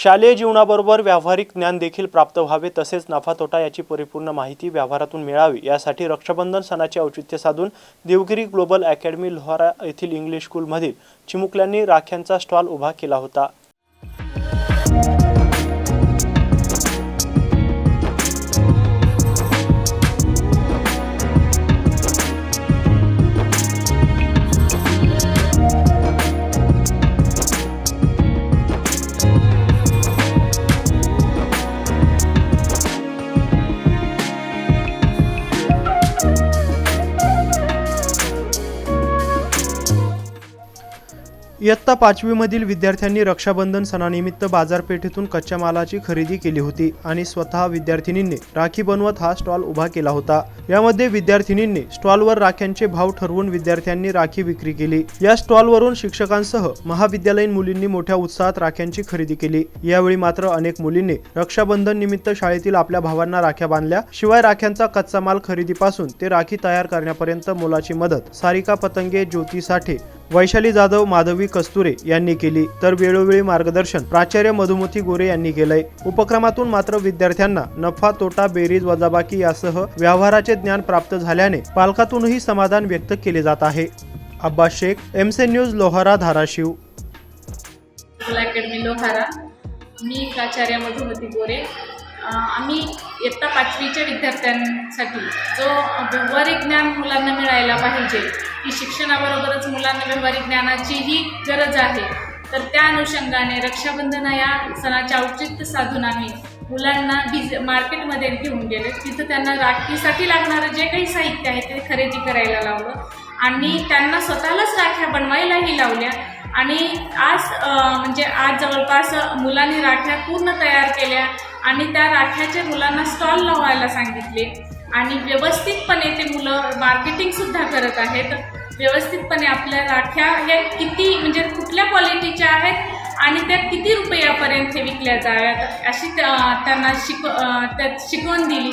शालेय जीवनाबरोबर व्यावहारिक ज्ञान देखील प्राप्त व्हावे तसेच नफा तोटा याची परिपूर्ण माहिती व्यवहारातून मिळावी यासाठी रक्षाबंधन सणाचे औचित्य साधून देवगिरी ग्लोबल अकॅडमी लोहारा येथील इंग्लिश स्कूलमधील चिमुकल्यांनी राख्यांचा स्टॉल उभा केला होता. इयत्ता पाचवीमधील विद्यार्थ्यांनी रक्षाबंधन सणानिमित्त बाजारपेठेतून कच्च्या मालाची खरेदी केली होती आणि स्वतः विद्यार्थिनींनी राखी बनवत हा स्टॉल उभा केला होता. यामध्ये विद्यार्थिनींनी स्टॉलवर राख्यांचे भाव ठरवून विद्यार्थ्यांनी राखी विक्री केली. या स्टॉलवरून शिक्षकांसह महाविद्यालयीन मुलींनी मोठ्या उत्साहात राख्यांची खरेदी केली. यावेळी मात्र अनेक मुलींनी रक्षाबंधन निमित्त शाळेतील आपल्या भावांना राख्या बांधल्या. शिवाय राख्यांचा कच्चा माल खरेदीपासून ते राखी तयार करण्यापर्यंत मोलाची मदत सारिका पतंगे ज्योती साठे वैशाली जाधव माधवी कस्तुरे यांनी केली. तर वेळोवेळी मार्गदर्शन प्राचार्य मधुमती गोरे यांनी केलंय. उपक्रमातून मात्र विद्यार्थ्यांना नफा तोटा बेरीज वजाबाकी यासह व्यवहाराचे ज्ञान प्राप्त झाल्याने पालकातूनही समाधान व्यक्त केले जात आहे. अब्बास शेख एमसे न्यूज लोहारा धाराशिव. अकॅडमी लोहारा. मी प्राचार्य मधुमती गोरे. आम्ही इयत्ता पाचवीच्या विद्यार्थ्यांसाठी जो व्यावहारिक ज्ञान मुलांना मिळायला पाहिजे की शिक्षणाबरोबरच मुलांना व्यवहारिक ज्ञानाचीही गरज आहे. तर त्या अनुषंगाने रक्षाबंधन या सणाचे औचित्य साधून आम्ही मुलांना बिज मार्केटमध्ये घेऊन गेले. तिथं त्यांना राखीसाठी लागणारं जे काही साहित्य आहे ते खरेदी करायला लावलं. आणि त्यांना स्वतःलाच राख्या बनवायलाही लावल्या. आणि आज म्हणजे आज जवळपास मुलांनी राख्या पूर्ण तयार केल्या आणि त्या राख्याचे मुलांना स्टॉल लावायला सांगितले. आणि व्यवस्थितपणे ते मुलं मार्केटिंगसुद्धा करत आहेत. व्यवस्थितपणे आपल्या राख्या हे किती म्हणजे कुठल्या क्वालिटीच्या आहेत आणि त्या किती रुपयापर्यंत हे विकल्या जाव्यात अशी त्यांना शिक त्यात शिकवण दिली.